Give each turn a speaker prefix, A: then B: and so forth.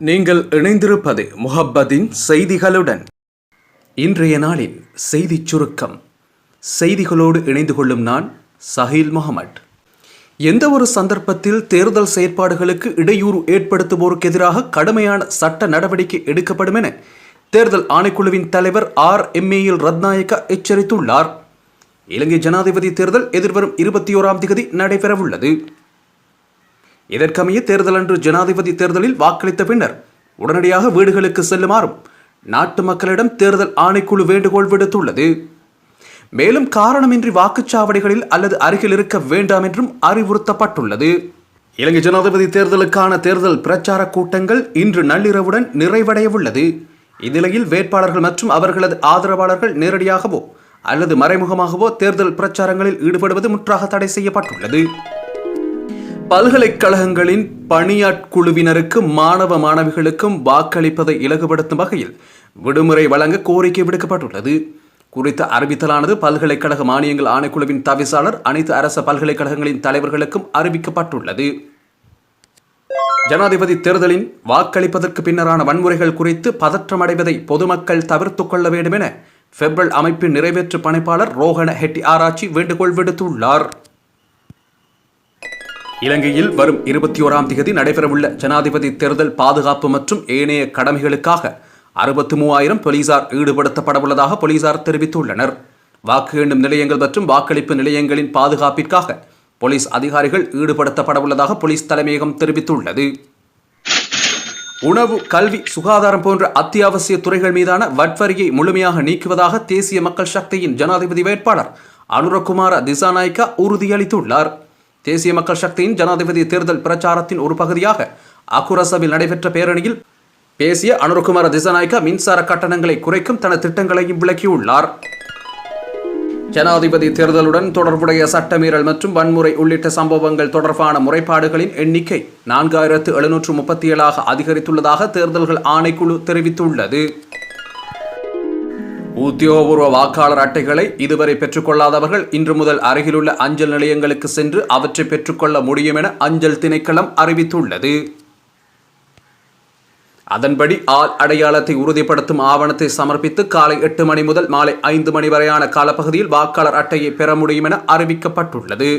A: நீங்கள் இணைந்திருப்பது முஹப்பதின் செய்திகளுடன். இன்றைய நாளின் செய்தி சுருக்கம். செய்திகளோடு இணைந்து கொள்ளும் நான் சஹீல் முகமட் எந்த ஒரு சந்தர்ப்பத்தில் தேர்தல் செயற்பாடுகளுக்கு இடையூறு ஏற்படுத்துவோருக்கு எதிராக கடுமையான சட்ட நடவடிக்கை எடுக்கப்படும் என தேர்தல் ஆணைக்குழுவின் தலைவர் ஆர் எம்ஏஎல் ரத்நாயக்க எச்சரித்துள்ளார். இலங்கை ஜனாதிபதி தேர்தல் எதிர்வரும் இருபத்தி ஓராம் தேதி நடைபெறவுள்ளது. இதற்கமைய தேர்தல் அன்று ஜனாதிபதி தேர்தலில் வாக்களித்த பின்னர் உடனடியாக வீடுகளுக்கு செல்லுமாறும் நாட்டு மக்களிடம் தேர்தல் ஆணைக்குழு வேண்டுகோள் விடுத்துள்ளது. மேலும் காரணமின்றி வாக்குச்சாவடிகளில் அல்லது அருகில் இருக்க வேண்டாம் என்றும் அறிவுறுத்தப்பட்டுள்ளது. இலங்கை ஜனாதிபதி தேர்தலுக்கான தேர்தல் பிரச்சார கூட்டங்கள் இன்று நள்ளிரவுடன் நிறைவடைய உள்ளது இந்நிலையில் வேட்பாளர்கள் மற்றும் அவர்களது ஆதரவாளர்கள் நேரடியாகவோ அல்லது மறைமுகமாகவோ தேர்தல் பிரச்சாரங்களில் ஈடுபடுவது முற்றாக தடை செய்யப்பட்டுள்ளது. பல்கலைக்கழகங்களின் பணியாட்குழுவினருக்கு மாணவ மாணவிகளுக்கும் வாக்களிப்பதை இலகுபடுத்தும் வகையில் விடுமுறை வழங்க கோரிக்கை விடுக்கப்பட்டுள்ளது. குறித்த அறிவித்தலானது பல்கலைக்கழக மானியங்கள் ஆணைக்குழுவின் தவிசாளர் அனைத்து அரச பல்கலைக்கழகங்களின் தலைவர்களுக்கும் அறிவிக்கப்பட்டுள்ளது. ஜனாதிபதி தேர்தலின் வாக்களிப்பதற்கு பின்னரான வன்முறைகள் குறித்து பதற்றமடைவதை பொதுமக்கள் தவிர்த்துக் கொள்ள வேண்டும் என பெப்ரல் அமைப்பின் நிறைவேற்று பணிப்பாளர் ரோஹன ஹெட்டி ஆராய்ச்சி வேண்டுகோள் விடுத்துள்ளார். இலங்கையில் வரும் இருபத்தி ஓராம் தேதி நடைபெறவுள்ள ஜனாதிபதி தேர்தல் பாதுகாப்பு மற்றும் ஏனைய கடமைகளுக்காக அறுபத்தி மூவாயிரம் போலீசார் ஈடுபடுத்தப்படவுள்ளதாக போலீசார் தெரிவித்துள்ளனர். வாக்கு எண்ணும் நிலையங்கள் மற்றும் வாக்களிப்பு நிலையங்களின் பாதுகாப்பிற்காக போலீஸ் அதிகாரிகள் ஈடுபடுத்தப்படவுள்ளதாக போலீஸ் தலைமையகம் தெரிவித்துள்ளது. உணவு கல்வி சுகாதாரம் போன்ற அத்தியாவசிய துறைகள் மீதான வட்வரியை முழுமையாக நீக்குவதாக தேசிய மக்கள் சக்தியின் ஜனாதிபதி வேட்பாளர் அனுரகுமார திசாநாயக்கா உறுதியளித்துள்ளார். தேசிய மக்கள் சக்தியின் ஜனாதிபதி தேர்தல் பிரச்சாரத்தின் ஒரு பகுதியாக அக்குரசவில் நடைபெற்ற பேரணியில் பேசிய அனுருகுமார திசநாயக்கா மின்சார கட்டணங்களை குறைக்கும் தனது திட்டங்களையும் விளக்கியுள்ளார். ஜனாதிபதி தேர்தலுடன் தொடர்புடைய சட்டமீறல் மற்றும் வன்முறை உள்ளிட்ட சம்பவங்கள் தொடர்பான முறைப்பாடுகளின் எண்ணிக்கை நான்காயிரத்து எழுநூற்று முப்பத்தி ஏழாக அதிகரித்துள்ளதாக தேர்தல்கள் ஆணைக்குழு தெரிவித்துள்ளது. உத்தியோகபூர்வ வாக்காளர் அட்டைகளை இதுவரை பெற்றுக்கொள்ளாதவர்கள் இன்று முதல் அருகிலுள்ள அஞ்சல் நிலையங்களுக்கு சென்று அவற்றை பெற்றுக்கொள்ள முடியும் என அஞ்சல் திணைக்களம் அறிவித்துள்ளது. அதன்படி ஆள் அடையாளத்தை உறுதிப்படுத்தும் ஆவணத்தை சமர்ப்பித்து காலை எட்டு மணி முதல் மாலை ஐந்து மணி வரையான காலப்பகுதியில் வாக்காளர் அட்டையை பெற முடியும் என அறிவிக்கப்பட்டுள்ளது.